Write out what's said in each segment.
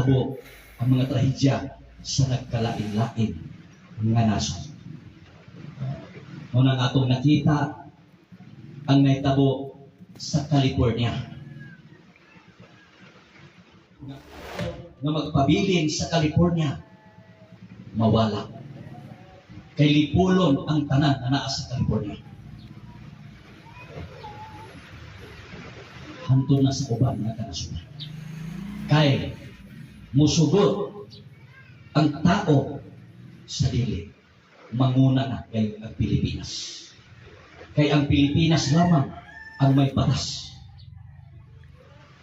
nahitabo ang mga trahedya sa nagkalain-lain nga nasod. Muna nga atong nakita ang nahitabo sa California. Nga magpabilin sa California, mawala. Kay lipulon ang tanan na naa sa California. Hantod na sa uban nga kanasunan. Kay musugot ang tao sa dili manguna na kay ang Pilipinas. Kay ang Pilipinas lamang ang may batas.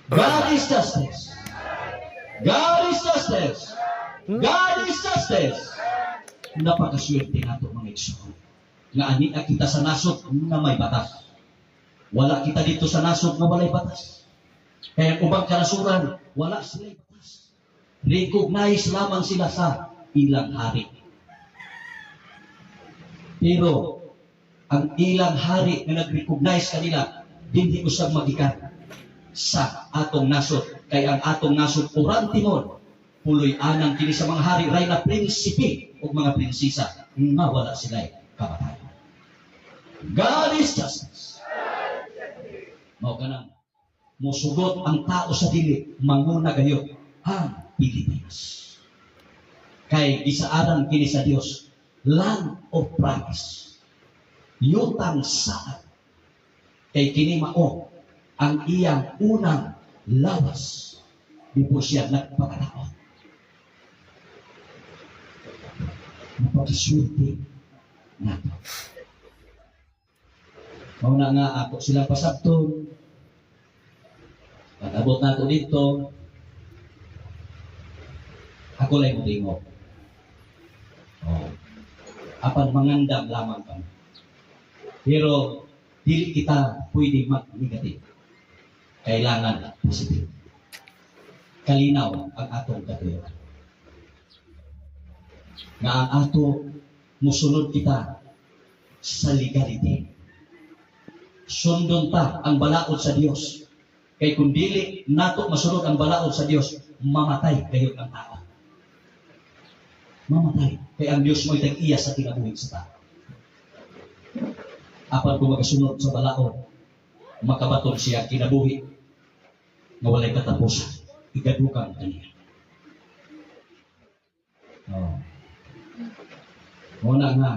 God is justice. God is justice. God is justice. Napakaswerte nato mga igsoon. Nga ani na kita sa nasod na may batas. Wala kita dito sa nasod na walay batas. Kaya ang ubang kanasuran, wala sila. Recognize lamang sila sa ilang hari. Pero ang ilang hari na nag-recognize kanila, hindi usab magikan sa atong nasod. Kay ang atong nasod, urang timon, puloy anang kini sa mga hari, ray na prinsipe o mga prinsisa, nga wala sila kamatayan. God is justice. Mao ka nang musugot ang tao sa dili, manguna gayo ang Pilipinas. Kay gisaaran kini sa Dios, land of promise. Yutang saan. Kay kini mao ang iyang unang lawas before siya nagpakatao. Napakaswerte nato. Mauna nga ako silang pasabton. Pag-abot na ako dito, lang mo Oh. Apan mangandam lamang kami. Pero dili kita pwede mag-negative. Kailangan positive. Kalinaw ang atong katuyoan. Nga ang ato musunod kita sa legality. Sundon ta ang balaod sa Dios. Kay kung dili nato masunod ang balaod sa Dios, mamatay kayo ang tao. Mamatay. Kay ang Dios mo itag iya sa kinabuhi sa tao. Apan kung magasunod sa balaod, makabaton siya kinabuhi nga walay katapusan. Igadukan kaniya. Oh. Muna nga,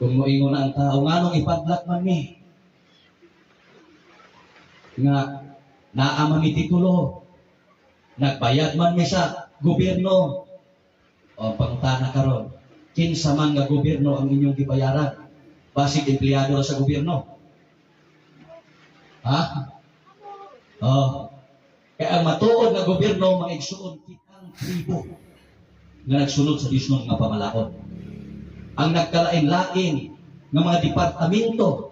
kung moingon na ang tao, nga nung ipadlak man mi, nga naama mi titulo, nagbayad man mi sa gobyerno, o pangutana karon, kinsa man nga gobyerno ang inyong gibayaran, basig empleyado sa gobyerno. Ha? Oh. Kaya ang matuod nga gobyerno, mga igsuon kitang tribo nga nagsunod sa Diyos nga pamalaon. Ang nagkalain-lain ng mga departamento,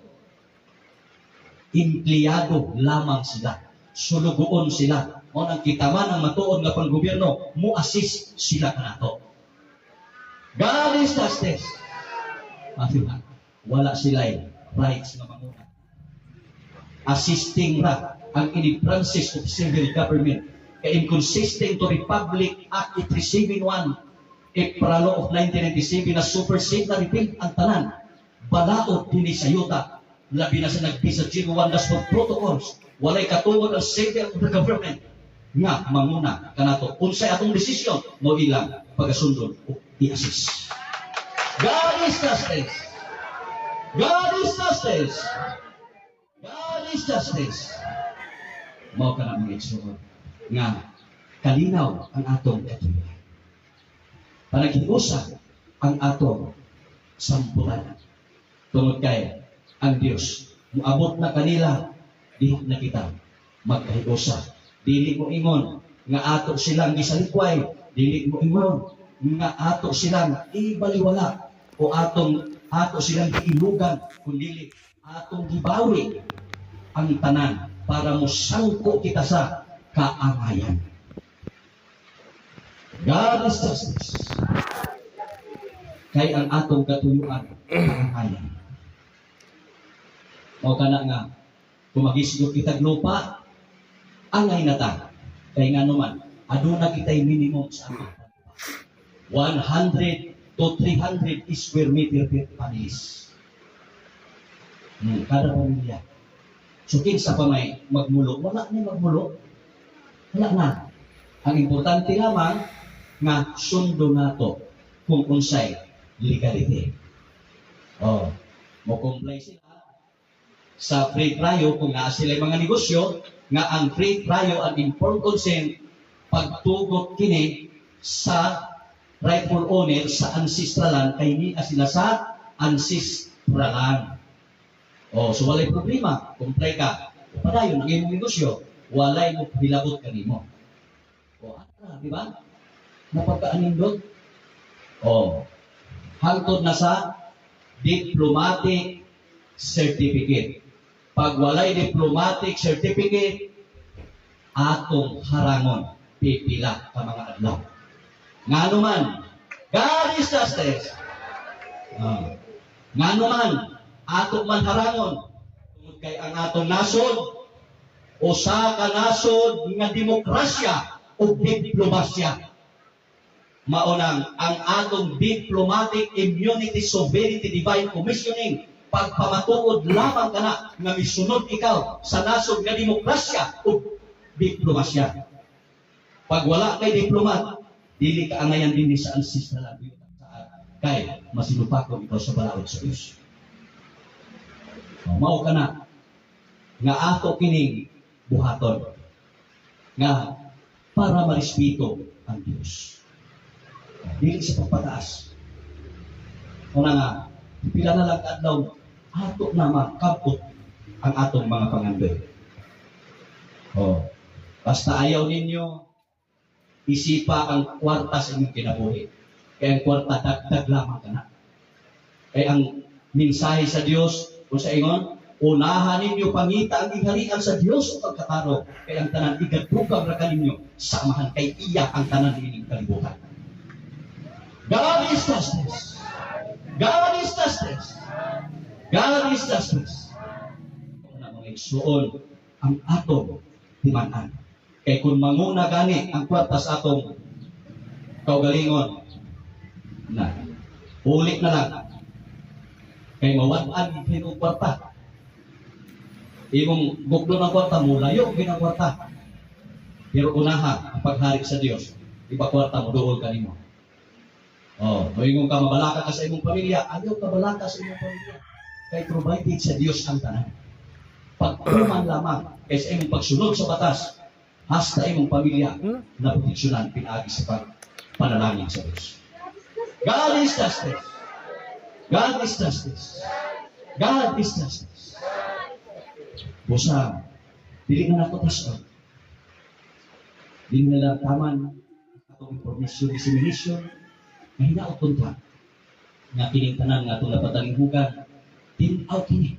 empleyado lamang sila. Sulugoon sila. O nang kita man ang matuod nga pang gobyerno, mu-assist sila kanato. God is justice. Mafila, wala sila rights na manguna. Assisting ra ang ini branches of civil government kay inconsistent to Republic Act 371 April of 1997 na supersede na repeal ang tanan. Balaod din sa yuta. Labi na sa nagbisa G1 for protocols. Walay katungod ang civil government. Nga, manguna, kanato. Unsay atong desisyon, mo ilang pagasundon o i-assist. God is justice. God is justice. God is justice. Mao ka na mga igsoon nga kalinaw ang atong katuyan. Panagiusa ang atong sampulan. Tungod kay ang Dios muabot na kanila di na kita magkahiusa. Dili mo ingon nga ato silang gisalikway, dili mo ingon nga ato silang ibaliwala o atong ato silang giilugan kundi atong gibawi ang tanan para musangko kita sa kaangayan. God is justice. Kay ang atong katuyuan, kaangayan. O kana nga, kung magisgo kitag lupa, angay na ta. Kay nga naman, aduna kitay minimum sa amin. 100 to 300 square meter per families. Hmm, kada pamilya. So kinsa pa may magmulo, wala na magmulo. Wala na. Ang importante lamang nga sundo nato kung unsay legality. Oh, mo comply sila sa free trial kung naa sila mga negosyo nga ang free trial at informed consent pagtugot kini sa rightful owner sa ancestralan kay ni sila sa ancestralan. Oh, so walay problema. Comply ka. Padayon ang imong negosyo, walay mo hilabot kanimo. O, ano, di ba? Napagkaanindot. O, hangtod na sa diplomatic certificate. Pag walay diplomatic certificate, atong harangon, pipila ka mga adlaw. Nga naman, God is justice. Ah. Nga naman, atong man harangon, tungod kay ang atong nasod, usa ka nasod nga demokrasya o diplomasya. Maunang ang atong diplomatic immunity sovereignty divine commissioning pagpamatuod lamang kana nga misunod ikaw sa nasod nga demokrasya o diplomasya. Pag wala kay diplomat, dili ka angayan din sa ancestral kay masinupakon ikaw sa balaod sa Diyos. Mao ka na nga ato kining buhaton nga para marespeto ang Diyos. Dili sa pagpataas. Una nga, pila na lang adlaw ato na makabot ang atong mga pangandoy. Oh. Basta ayaw ninyo isipa ang kwarta sa inyong kinabuhi. Kaya ang kwarta dagdag lamang ka na. Kaya ang mensahe sa Diyos, kung sa ingon, unahan ninyo pangita ang iharian sa Diyos o pagkataro. Kaya ang tanan igadugag ra kaninyo samahan kay iya ang tanan ining kalibutan. God is justice. God. God is justice. Una mga igsuon ang atong timanan. Kay kung manguna gani ang kwarta sa atong kaugalingon, na ulit na lang. Kay mawan-an yung kwarta. Imong buklo ng kwarta mo, layo ang kwarta. Pero unaha, ang pagharik sa Dios, iba kwarta mo, dool ka nimo. Oh, moingon ka mabalaka ka sa imong pamilya, ayaw ka balaka sa imong pamilya. Kay provided sa Dios ang tanan. Pagtuman lamang kay sa imong pagsunod sa batas, hasta imong pamilya na proteksyonan pinagi sa pag panalangin sa Dios. God is justice. God is justice. God is justice. Busa, dili na nato tasod. Dili na taman atong information dissemination nga hinaot ta nga kining tanan nga atong napatalinghugan tinaw kini.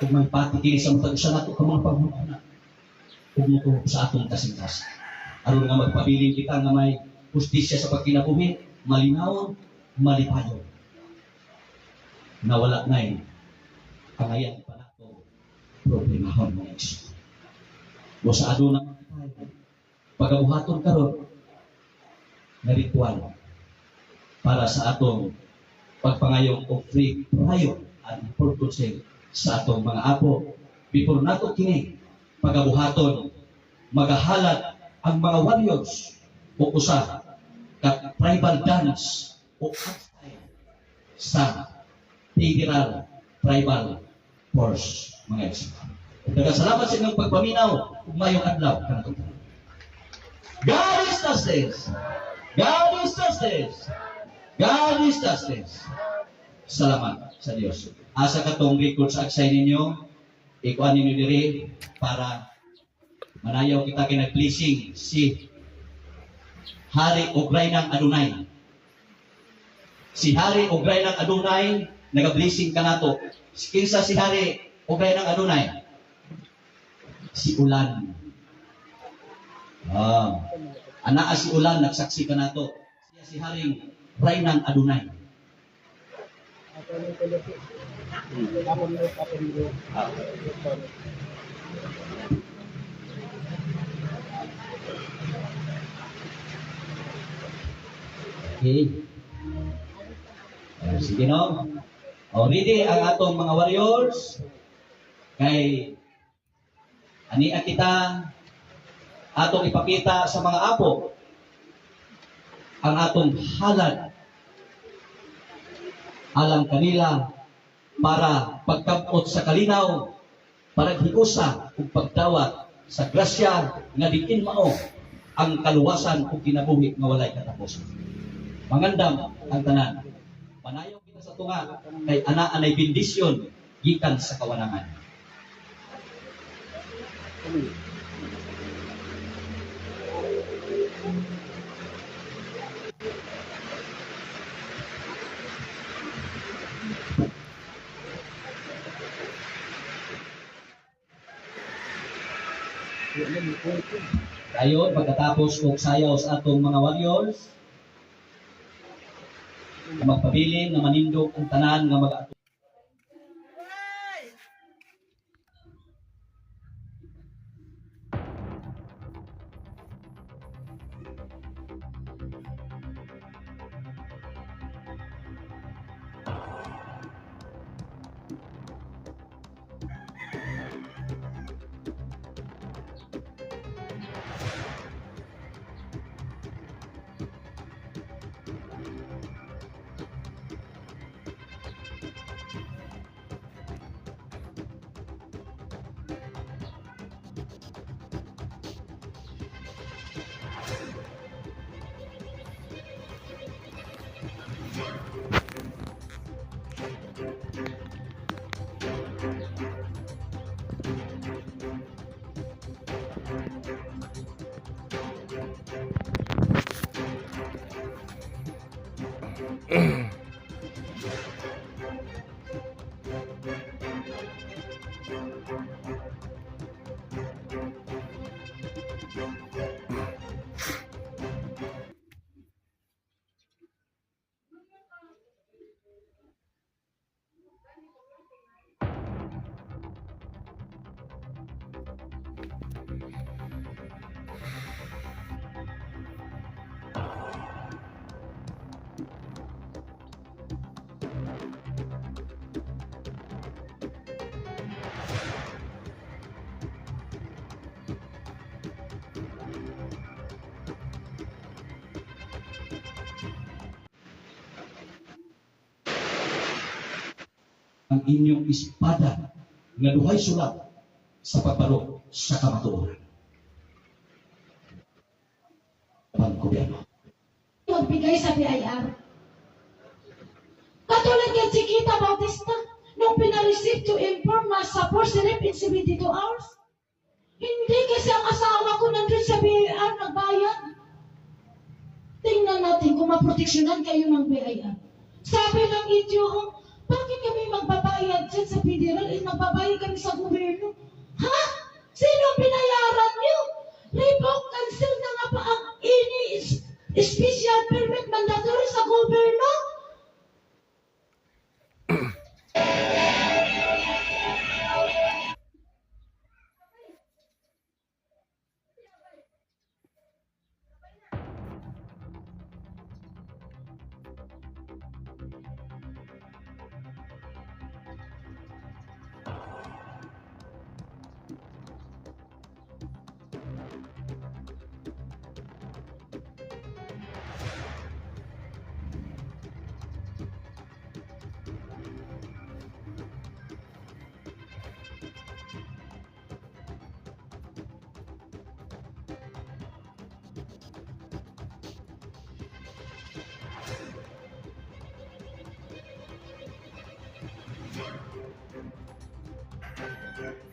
Kung may pati kini sa matag usa nato ka mga pagmuna kung mo sa atong kasing-kasing aron nga magpabiling kita nga may justisya sa pagkinabuhi malinawon malipayon nawala na yun. Pangayan pa nato problemahon mga iso o sa aduna pagabuhaton karon nga ritual para sa atong pagpangayong of free prayo at purpose sa atong mga apo. Before nato kini pagabuhaton, magahalat ang mga warriors o usa ka tribal dance o sa Federal Tribal Force mga isa. Daga salamat sa inyong pagpaminaw ug mayong adlaw kanatong God is justice. God is justice. God is justice. Salamat sa Dios. Asa ka tong record sa aksay ninyo, ikuan ninyo diri para manayaw kita kay nag-blessing si Hari Ogray ng Adunay. Si Hari Ogray ng Adunay, nag-blessing ka nato. Kinsa si Hari Ogray ng Adunay? Si Ulan. Ah. Anaa si Ulan, nagsaksi ka nato. Siya si Haring Rainang Adunay. Okay. Uh, sige no. O, ready ang atong mga warriors. Kay ani kita atong ipakita sa mga apo ang atong halad alang kanila para pagkabot sa kalinaw para hiusa ug pagdawat sa grasya nga diin mao ang kaluwasan ug kinabuhi nga walay katapusan. Mangandam ang tanan. Panayaw kita sa tunga kay ana anay bendisyon gikan sa kawanangan. Dayon pagkatapos og sayaw sa atong mga warriors magpabilin nga manindog ang tanan nga mag ang inyong espada nga duhay sulat sa pagbaro sa kamatuoran. Pang gobyerno. magbigay sa BIR. Katulad si Kita Bautista, nung pinareceive to inform us sa rep in 72 hours. Hindi kasi ang asawa ko nandun sa BIR nagbayad. Tingnan natin kung maproteksyonan kayo ng BIR. Sabi ng idiyo, bakit kami magbabayad dyan sa federal eh magbabayad kami sa gobyerno? Ha? Sino pinayaran niyo? Revoke cancel na nga pa ang ini special permit mandatory sa gobyerno? Yeah.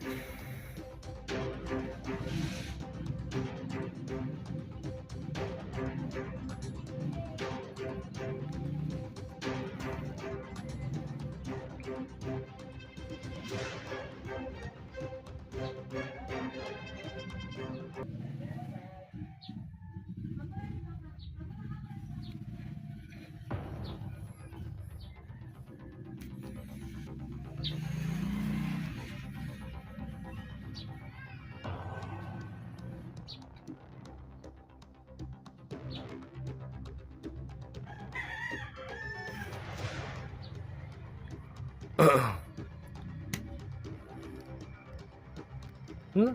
Hmm?